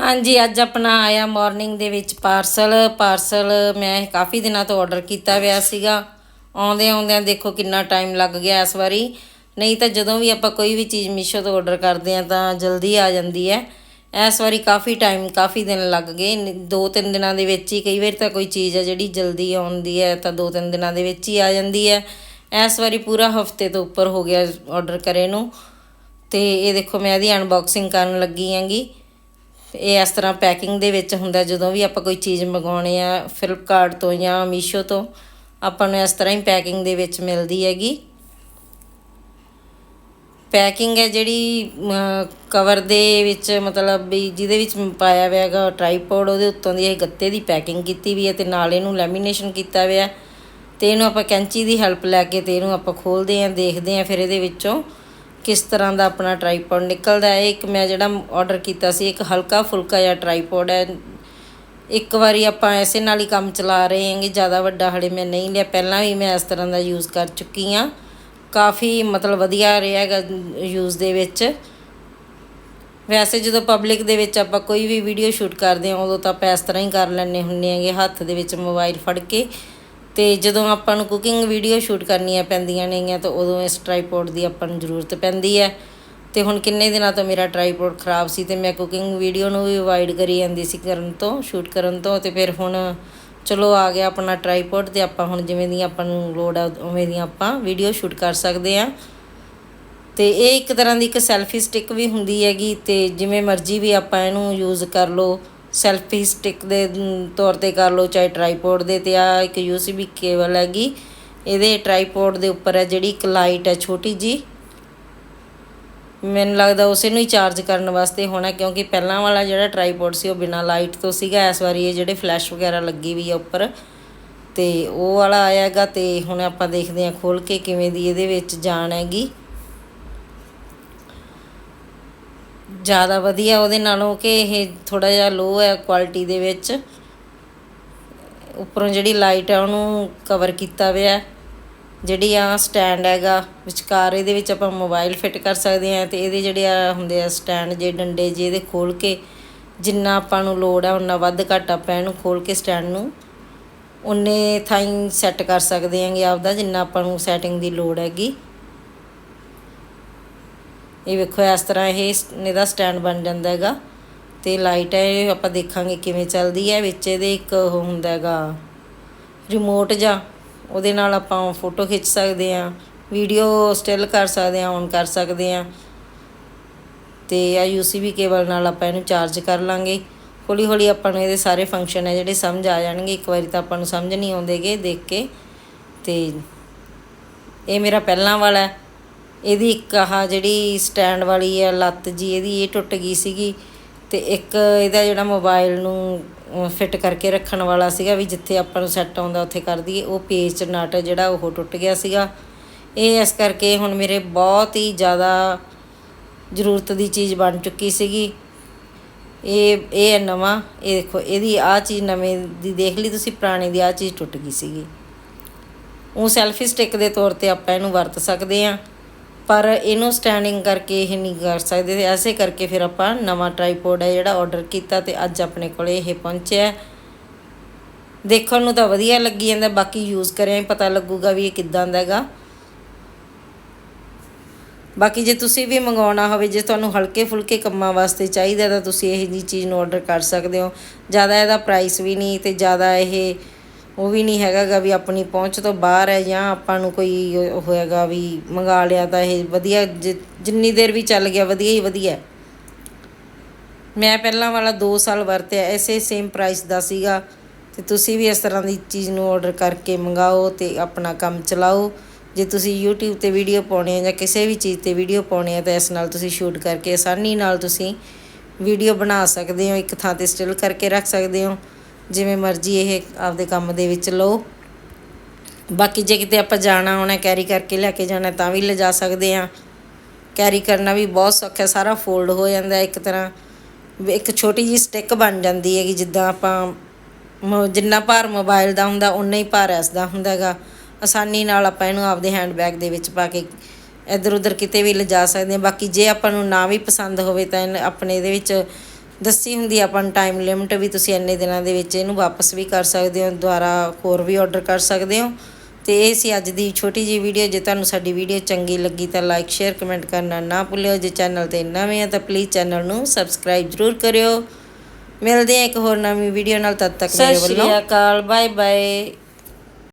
ਹਾਂਜੀ, ਅੱਜ ਆਪਣਾ ਆਇਆ ਮਾਰਨਿੰਗ ਦੇ ਵਿੱਚ ਪਾਰਸਲ ਪਾਰਸਲ ਮੈਂ ਕਾਫੀ ਦਿਨਾਂ ਤੋਂ ਆਰਡਰ ਕੀਤਾ ਹੋਇਆ ਸੀਗਾ। ਆਉਂਦੇ ਆਉਂਦਿਆਂ ਦੇਖੋ ਕਿੰਨਾ ਟਾਈਮ ਲੱਗ ਗਿਆ ਇਸ ਵਾਰੀ। ਨਹੀਂ ਤਾਂ ਜਦੋਂ ਵੀ ਆਪਾਂ ਕੋਈ ਵੀ ਚੀਜ਼ ਮੀਸ਼ੋ ਤੋਂ ਆਰਡਰ ਕਰਦੇ ਆ ਤਾਂ ਜਲਦੀ ਆ ਜਾਂਦੀ ਹੈ। ਇਸ ਵਾਰੀ ਕਾਫੀ ਟਾਈਮ ਕਾਫੀ ਦਿਨ ਲੱਗ ਗਏ। ਦੋ ਤਿੰਨ ਦਿਨਾਂ ਦੇ ਵਿੱਚ ਹੀ ਕਈ ਵਾਰ ਤਾਂ ਕੋਈ ਚੀਜ਼ ਹੈ ਜਿਹੜੀ ਜਲਦੀ ਆਉਂਦੀ ਹੈ ਤਾਂ ਦੋ ਤਿੰਨ ਦਿਨਾਂ ਦੇ ਵਿੱਚ ਹੀ ਆ ਜਾਂਦੀ ਹੈ। ਇਸ ਵਾਰੀ ਪੂਰਾ ਹਫ਼ਤੇ ਤੋਂ ਉੱਪਰ ਹੋ ਗਿਆ ਆਰਡਰ ਕਰੇ ਨੂੰ। ਤੇ ਇਹ ਦੇਖੋ ਮੈਂ ਇਹਦੀ ਅਨਬਾਕਸਿੰਗ ਕਰਨ ਲੱਗੀ ਆਂਗੀ ਇਹ ਇਸ ਤਰ੍ਹਾਂ ਪੈਕਿੰਗ ਦੇ ਵਿੱਚ ਹੁੰਦਾ, ਜਦੋਂ ਵੀ ਆਪਾਂ ਕੋਈ ਚੀਜ਼ ਮੰਗਾਉਣੇ ਆ ਫਲਿੱਪਕਾਰਟ ਤੋਂ ਜਾਂ ਮੀਸ਼ੋ ਤੋਂ, ਆਪਾਂ ਨੂੰ ਇਸ ਤਰ੍ਹਾਂ ਹੀ ਪੈਕਿੰਗ ਦੇ ਵਿੱਚ ਮਿਲਦੀ ਹੈਗੀ ਪੈਕਿੰਗ ਹੈ ਜਿਹੜੀ ਕਵਰ ਦੇ ਵਿੱਚ ਮਤਲਬ ਵੀ ਜਿਹਦੇ ਵਿੱਚ ਪਾਇਆ ਹੋਇਆ ਹੈਗਾ ਟ੍ਰਾਈਪੋਡ ਉਹਦੇ ਉੱਤੋਂ ਦੀ ਇਹ ਗੱਤੇ ਦੀ ਪੈਕਿੰਗ ਕੀਤੀ ਵੀ ਹੈ ਤੇ ਨਾਲ ਇਹਨੂੰ ਲੈਮੀਨੇਸ਼ਨ ਕੀਤਾ ਹੋਇਆ ਹੈ। ਤੇ ਇਹਨੂੰ ਆਪਾਂ ਕੈਂਚੀ ਦੀ ਹੈਲਪ ਲੈ ਕੇ ਤੇ ਇਹਨੂੰ ਆਪਾਂ ਖੋਲਦੇ ਆਂ ਦੇਖਦੇ ਆਂ ਫਿਰ ਇਹਦੇ ਵਿੱਚੋਂ ਕਿਸ ਤਰ੍ਹਾਂ ਦਾ ਆਪਣਾ ਟ੍ਰਾਈਪੋਡ ਨਿਕਲਦਾ ਹੈ? ਇੱਕ ਮੈਂ ਜਿਹੜਾ ਆਰਡਰ ਕੀਤਾ ਸੀ, ਇੱਕ ਹਲਕਾ ਫੁਲਕਾ ਜਿਹਾ ਟ੍ਰਾਈਪੋਡ ਹੈ। ਇੱਕ ਵਾਰੀ ਆਪਾਂ ਐਸੇ ਨਾਲ ਹੀ ਕੰਮ ਚਲਾ ਰਹੇ ਹਾਂਗੇ, ਜ਼ਿਆਦਾ ਵੱਡਾ ਹਲੇ ਮੈਂ ਨਹੀਂ ਲਿਆ। ਪਹਿਲਾਂ ਵੀ ਮੈਂ ਇਸ ਤਰ੍ਹਾਂ ਦਾ ਯੂਜ਼ ਕਰ ਚੁੱਕੀ ਹਾਂ। ਕਾਫੀ ਮਤਲਬ ਵਧੀਆ ਰਿਹਾ ਹੈਗਾ ਯੂਜ਼ ਦੇ ਵਿੱਚ। ਵੈਸੇ ਜਦੋਂ ਪਬਲਿਕ ਦੇ ਵਿੱਚ ਆਪਾਂ ਕੋਈ ਵੀ ਵੀਡੀਓ ਸ਼ੂਟ ਕਰਦੇ ਹਾਂ, ਉਦੋਂ ਤਾਂ ਆਪਾਂ ਇਸ ਤਰ੍ਹਾਂ ਹੀ ਕਰ ਲੈਂਦੇ ਹੁੰਦੇ ਹੈਗੇ, ਹੱਥ ਦੇ ਵਿੱਚ ਮੋਬਾਈਲ ਫੜ ਕੇ। ਤੇ ਜਦੋਂ ਆਪਾਂ ਨੂੰ ਕੁਕਿੰਗ ਵੀਡੀਓ ਸ਼ੂਟ ਕਰਨੀਆਂ ਪੈਂਦੀਆਂ ਨੇਗੀਆਂ, ਤਾਂ ਉਦੋਂ ਇਸ ਟ੍ਰਾਈਪੋਡ ਦੀ ਆਪਾਂ ਨੂੰ ਜ਼ਰੂਰਤ ਪੈਂਦੀ ਹੈ। ਤੇ ਹੁਣ ਕਿੰਨੇ ਦਿਨਾਂ ਤੋਂ ਮੇਰਾ ਟ੍ਰਾਈਪੋਡ ਖਰਾਬ ਸੀ ਤੇ ਮੈਂ ਕੁਕਿੰਗ ਵੀਡੀਓ ਨੂੰ ਵੀ ਅਵਾਇਡ ਕਰੀ ਜਾਂਦੀ ਸੀ ਕਰਨ ਤੋਂ ਸ਼ੂਟ ਕਰਨ ਤੋਂ ਤੇ ਫਿਰ ਹੁਣ ਚਲੋ ਆ ਗਿਆ ਆਪਣਾ ਟ੍ਰਾਈਪੋਡ ਤੇ ਆਪਾਂ ਹੁਣ ਜਿਵੇਂ ਦੀ ਆਪਾਂ ਨੂੰ ਲੋੜ ਆ, ਉਵੇਂ ਦੀ ਆਪਾਂ ਵੀਡੀਓ ਸ਼ੂਟ ਕਰ ਸਕਦੇ ਆ ਤੇ ਇਹ ਇੱਕ ਤਰ੍ਹਾਂ ਦੀ ਇੱਕ ਸੈਲਫੀ ਸਟਿਕ ਵੀ ਹੁੰਦੀ ਹੈਗੀ ਤੇ ਜਿਵੇਂ ਮਰਜ਼ੀ ਵੀ ਆਪਾਂ ਇਹਨੂੰ ਯੂਜ਼ ਕਰ ਲਓ। ਸੈਲਫੀ ਸਟਿਕ ਦੇ ਤੌਰ ਤੇ ਕਰ ਲਓ, ਚਾਹੇ ਟ੍ਰਾਈਪੋਡ ਦੇ ਤੇ ਆ, ਇੱਕ ਯੂਸੀਬੀ ਕੇਬਲ ਹੈਗੀ। ਇਹਦੇ ਟ੍ਰਾਈਪੋਡ ਦੇ ਉੱਪਰ ਹੈ ਜਿਹੜੀ ਇੱਕ ਲਾਈਟ ਹੈ ਛੋਟੀ ਜੀ ਮੈਨੂੰ ਲੱਗਦਾ ਉਸੇ ਨੂੰ ਹੀ ਚਾਰਜ ਕਰਨ ਵਾਸਤੇ ਹੋਣਾ ਕਿਉਂਕਿ ਪਹਿਲਾਂ ਵਾਲਾ ਜਿਹੜਾ ਟ੍ਰਾਈਪੋਡ ਸੀ ਉਹ ਬਿਨਾ ਲਾਈਟ ਤੋਂ ਸੀਗਾ। ਇਸ ਵਾਰੀ ਇਹ ਜਿਹੜੇ ਫਲੈਸ਼ ਵਗੈਰਾ ਲੱਗੀ ਵੀ ਆ ਉੱਪਰ। ਤੇ ਉਹ ਵਾਲਾ ਆਇਆ ਹੈਗਾ ਤੇ ਹੁਣ ਆਪਾਂ ਦੇਖਦੇ ਹਾਂ ਖੋਲ ਕੇ ਕਿਵੇਂ ਦੀ ਇਹਦੇ ਵਿੱਚ ਜਾਣ ਹੈਗੀ। ਜ਼ਿਆਦਾ ਵਧੀਆ ਉਹਦੇ ਨਾਲੋਂ ਕਿ ਇਹ ਥੋੜਾ ਜਿਹਾ ਲੋ ਹੈ ਕੁਆਲਿਟੀ ਦੇ ਵਿੱਚ। ਉੱਪਰੋਂ ਜਿਹੜੀ ਲਾਈਟ ਆ ਉਹਨੂੰ ਕਵਰ ਕੀਤਾ ਹੋਇਆ ਜਿਹੜੀ ਆ ਸਟੈਂਡ ਹੈਗਾ, ਵਿਚਕਾਰ ਇਹਦੇ ਵਿੱਚ ਆਪਾਂ ਮੋਬਾਈਲ ਫਿੱਟ ਕਰ ਸਕਦੇ ਹਾਂ ਤੇ ਇਹਦੇ ਜਿਹੜੇ ਆ ਹੁੰਦੇ ਆ ਸਟੈਂਡ ਜੇ ਡੰਡੇ ਜੇ ਇਹਦੇ ਖੋਲ ਕੇ ਜਿੰਨਾ ਆਪਾਂ ਨੂੰ ਲੋੜ ਆ ਉਨਾ ਵੱਧ ਘੱਟ ਆਪਾਂ ਇਹਨੂੰ ਖੋਲ ਕੇ ਸਟੈਂਡ ਨੂੰ ਉਨੇ ਥਾਈਂ ਸੈੱਟ ਕਰ ਸਕਦੇ ਹਾਂਗੇ ਆਪਦਾ, ਜਿੰਨਾ ਆਪਾਂ ਨੂੰ ਸੈਟਿੰਗ ਦੀ ਲੋੜ ਹੈਗੀ। ਇਹ ਵੇਖੋ, ਇਸ ਤਰ੍ਹਾਂ ਇਹ ਇਹਦਾ ਸਟੈਂਡ ਬਣ ਜਾਂਦਾ ਹੈਗਾ। ਤੇ ਲਾਈਟ ਹੈ, ਇਹ ਆਪਾਂ ਦੇਖਾਂਗੇ ਕਿਵੇਂ ਚੱਲਦੀ ਹੈ। ਵਿੱਚ ਇਹਦੇ ਇੱਕ ਉਹ ਹੁੰਦਾ ਹੈਗਾ, ਰਿਮੋਟ ਜਾਂ ਉਹਦੇ ਨਾਲ ਆਪਾਂ ਫੋਟੋ ਖਿੱਚ ਸਕਦੇ ਹਾਂ, ਵੀਡੀਓ ਸਟਿਲ ਕਰ ਸਕਦੇ ਹਾਂ, ਔਨ ਕਰ ਸਕਦੇ ਹਾਂ। ਤੇ ਆ ਯੂਸੀਬੀ ਕੇਬਲ ਨਾਲ ਆਪਾਂ ਇਹਨੂੰ ਚਾਰਜ ਕਰ ਲਾਂਗੇ। ਹੌਲੀ ਹੌਲੀ ਆਪਾਂ ਨੂੰ ਇਹਦੇ ਸਾਰੇ ਫੰਕਸ਼ਨ ਹੈ ਜਿਹੜੇ ਸਮਝ ਆ ਜਾਣਗੇ। ਇੱਕ ਵਾਰੀ ਤਾਂ ਆਪਾਂ ਨੂੰ ਸਮਝ ਨਹੀਂ ਆਉਂਦੇਗੇ ਦੇਖ ਕੇ। ਤੇ ਇਹ ਮੇਰਾ ਪਹਿਲਾਂ ਵਾਲਾ ਹੈ। ਇਹਦੀ ਇੱਕ ਆਹ ਜਿਹੜੀ ਸਟੈਂਡ ਵਾਲੀ ਆ, ਲੱਤ ਜੀ, ਇਹਦੀ ਇਹ ਟੁੱਟ ਗਈ ਸੀਗੀ ਅਤੇ ਇੱਕ ਇਹਦਾ ਜਿਹੜਾ ਮੋਬਾਈਲ ਨੂੰ ਫਿੱਟ ਕਰਕੇ ਰੱਖਣ ਵਾਲਾ ਸੀਗਾ ਵੀ ਜਿੱਥੇ ਆਪਾਂ ਨੂੰ ਸੈੱਟ ਆਉਂਦਾ ਉੱਥੇ ਕਰ ਦਈਏ। ਉਹ ਪੇਚ ਨਟ ਜਿਹੜਾ ਉਹ ਟੁੱਟ ਗਿਆ ਸੀਗਾ। ਇਹ ਇਸ ਕਰਕੇ ਹੁਣ ਮੇਰੇ ਬਹੁਤ ਹੀ ਜ਼ਿਆਦਾ ਜ਼ਰੂਰਤ ਦੀ ਚੀਜ਼ ਬਣ ਚੁੱਕੀ ਸੀਗੀ। ਇਹ ਇਹ ਹੈ ਨਵਾਂ, ਇਹ ਦੇਖੋ, ਇਹਦੀ ਆ ਚੀਜ਼ ਨਵੇਂ ਦੀ ਦੇਖ ਲਈ ਤੁਸੀਂ, ਪੁਰਾਣੇ ਦੀ ਆ ਚੀਜ਼ ਟੁੱਟ ਗਈ ਸੀਗੀ। ਉਹ ਸੈਲਫੀ ਸਟਿਕ ਦੇ ਤੌਰ ਤੇ ਆਪਾਂ ਇਹਨੂੰ ਵਰਤ ਸਕਦੇ ਹਾਂ। ਪਰ ਇਹਨੂੰ ਸਟੈਂਡਿੰਗ ਕਰਕੇ ਇਹ ਨਹੀਂ ਕਰ ਸਕਦੇ ਤੇ ਐਸੇ ਕਰਕੇ ਫਿਰ ਆਪਾਂ ਨਵਾਂ ਟ੍ਰਾਈਪੋਡ ਹੈ ਜਿਹੜਾ ਆਰਡਰ ਕੀਤਾ ਤੇ ਅੱਜ ਆਪਣੇ ਕੋਲੇ ਇਹ ਪਹੁੰਚਿਆ ਦੇਖਣ ਨੂੰ ਤਾਂ ਵਧੀਆ ਲੱਗੀ ਜਾਂਦਾ, ਬਾਕੀ ਯੂਜ਼ ਕਰਿਆ ਹੀ ਪਤਾ ਲੱਗੂਗਾ ਵੀ ਇਹ ਕਿੱਦਾਂ ਦਾ ਹੈਗਾ। ਬਾਕੀ ਜੇ ਤੁਸੀਂ ਵੀ ਮੰਗਵਾਉਣਾ ਹੋਵੇ, ਜੇ ਤੁਹਾਨੂੰ ਹਲਕੇ ਫੁਲਕੇ ਕੰਮਾਂ ਵਾਸਤੇ ਚਾਹੀਦਾ ਤਾਂ ਤੁਸੀਂ ਇਹ ਜੀ ਚੀਜ਼ ਨੂੰ ਆਰਡਰ ਕਰ ਸਕਦੇ ਹੋ। ਜ਼ਿਆਦਾ ਇਹਦਾ ਪ੍ਰਾਈਸ ਵੀ ਨਹੀਂ ਤੇ ਜ਼ਿਆਦਾ ਇਹ ਉਹ ਵੀ ਨਹੀਂ ਹੈਗਾਗਾ ਵੀ ਆਪਣੀ ਪਹੁੰਚ ਤੋਂ ਬਾਹਰ ਹੈ ਜਾਂ ਆਪਾਂ ਨੂੰ ਕੋਈ ਉਹ ਹੋਏਗਾ ਵੀ ਮੰਗਾ ਲਿਆ ਤਾਂ ਇਹ ਵਧੀਆ ਜਿ- ਜਿੰਨੀ ਦੇਰ ਵੀ ਚੱਲ ਗਿਆ ਵਧੀਆ ਹੀ ਵਧੀਆ। ਮੈਂ ਪਹਿਲਾਂ ਵਾਲਾ 2 ਸਾਲ ਵਰਤਿਆ, ਐਸੇ ਸੇਮ ਪ੍ਰਾਈਸ ਦਾ ਸੀਗਾ। ਤੇ ਤੁਸੀਂ ਵੀ ਇਸ ਤਰ੍ਹਾਂ ਦੀ ਚੀਜ਼ ਨੂੰ ਆਰਡਰ ਕਰਕੇ ਮੰਗਾਓ ਤੇ ਆਪਣਾ ਕੰਮ ਚਲਾਓ। ਜੇ ਤੁਸੀਂ YouTube ਤੇ ਵੀਡੀਓ ਪਾਉਣੀ ਹੈ ਜਾਂ ਕਿਸੇ ਵੀ ਚੀਜ਼ ਤੇ ਵੀਡੀਓ ਪਾਉਣੀ ਹੈ ਤਾਂ ਇਸ ਨਾਲ ਤੁਸੀਂ ਸ਼ੂਟ ਕਰਕੇ ਆਸਾਨੀ ਨਾਲ ਤੁਸੀਂ ਵੀਡੀਓ ਬਣਾ ਸਕਦੇ ਹੋ, ਇੱਕ ਥਾਂ ਤੇ ਸਟਿਲ ਕਰਕੇ ਰੱਖ ਸਕਦੇ ਹੋ। ਜਿਵੇਂ ਮਰਜ਼ੀ ਇਹ ਆਪਦੇ ਕੰਮ ਦੇ ਵਿੱਚ ਲਓ। ਬਾਕੀ ਜੇ ਕਿਤੇ ਆਪਾਂ ਜਾਣਾ ਹੋਣਾ ਕੈਰੀ ਕਰਕੇ ਲੈ ਕੇ ਜਾਣਾ, ਤਾਂ ਵੀ ਲਿਜਾ ਸਕਦੇ ਆ ਕੈਰੀ ਕਰਨਾ ਵੀ ਬਹੁਤ ਸੌਖਾ, ਸਾਰਾ ਫੋਲਡ ਹੋ ਜਾਂਦਾ ਇੱਕ ਤਰ੍ਹਾਂ। ਇੱਕ ਛੋਟੀ ਜੀ ਸਟਿਕ ਬਣ ਜਾਂਦੀ ਹੈਗੀ, ਜਿੱਦਾਂ ਆਪਾਂ ਮ- ਜਿੰਨਾ ਭਾਰ ਮੋਬਾਈਲ ਦਾ ਹੁੰਦਾ ਉਨਾ ਹੀ ਭਾਰ ਇਸ ਦਾ ਹੁੰਦਾ ਹੈਗਾ। ਆਸਾਨੀ ਨਾਲ ਆਪਾਂ ਇਹਨੂੰ ਆਪਦੇ ਹੈਂਡਬੈਗ ਦੇ ਵਿੱਚ ਪਾ ਕੇ ਇੱਧਰ ਉੱਧਰ ਕਿਤੇ ਵੀ ਲਿਜਾ ਸਕਦੇ ਹਾਂ। ਬਾਕੀ ਜੇ ਆਪਾਂ ਨੂੰ ਨਾ ਵੀ ਪਸੰਦ ਹੋਵੇ, ਤਾਂ ਇਹਨ- ਆਪਣੇ ਇਹਦੇ ਵਿੱਚ ਦੱਸੀ ਹੁੰਦੀ ਆਪਾਂ ਨੂੰ ਟਾਈਮ ਲਿਮਟ ਵੀ ਤੁਸੀਂ ਇੰਨੇ ਦਿਨਾਂ ਦੇ ਵਿੱਚ ਇਹਨੂੰ ਵਾਪਸ ਵੀ ਕਰ ਸਕਦੇ ਹੋ ਦੁਬਾਰਾ ਹੋਰ ਵੀ ਆਰਡਰ ਕਰ ਸਕਦੇ ਹੋ। ਤੇ ਇਹ ਸੀ ਅੱਜ ਦੀ ਛੋਟੀ ਜਿਹੀ ਵੀਡੀਓ ਜੇ ਤੁਹਾਨੂੰ ਸਾਡੀ ਵੀਡੀਓ ਚੰਗੀ ਲੱਗੀ ਤਾਂ ਲਾਈਕ ਸ਼ੇਅਰ ਕਮੈਂਟ ਕਰਨਾ ਨਾ ਭੁੱਲਿਓ। ਜੇ ਚੈਨਲ ਤੇ ਨਵੇਂ ਆ ਤਾਂ ਪਲੀਜ਼ ਚੈਨਲ ਨੂੰ ਸਬਸਕ੍ਰਾਈਬ ਜ਼ਰੂਰ ਕਰਿਓ। ਮਿਲਦੇ ਹਾਂ ਇੱਕ ਹੋਰ ਨਵੀਂ ਵੀਡੀਓ ਨਾਲ ਤਦ ਤੱਕ ਮੇਰੇ ਵੱਲੋਂ ਸਤਿ ਸ਼੍ਰੀ ਅਕਾਲ ਬਾਏ ਬਾਏ